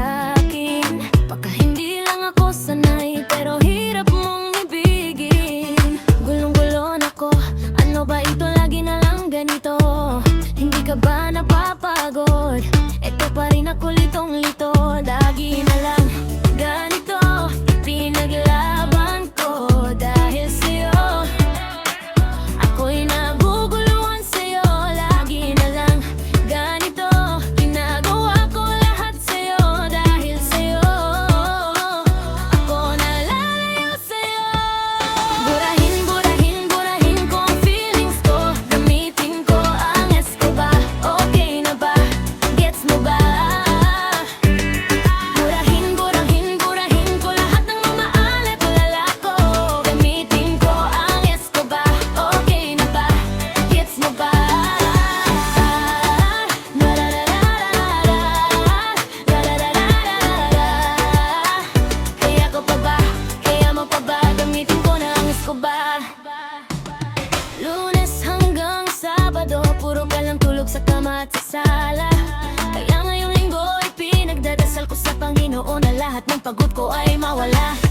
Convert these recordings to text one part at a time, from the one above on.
sa'kin. Baka hindi lang ako sanay pero Natutulog sa kama at sa sala. Kaya ngayong linggo ay pinagdadasal ko sa Panginoon Na lahat ng pagod ko ay mawala.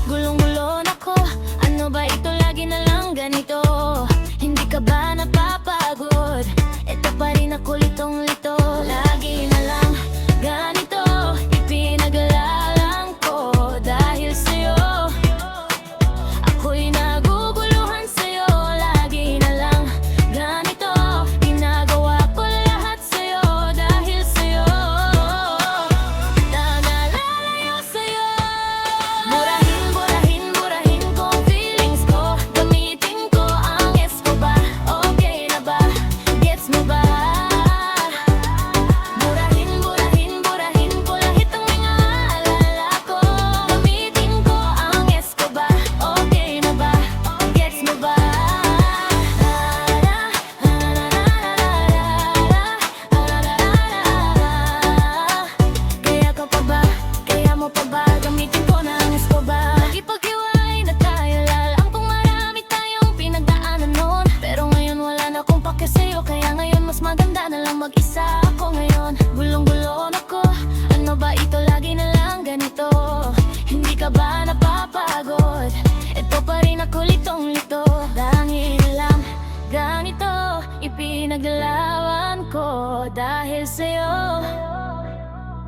pinaglawan ko dahil sa'yo.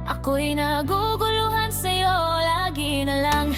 Ako'y naguguluhan sa'yo lagi na lang.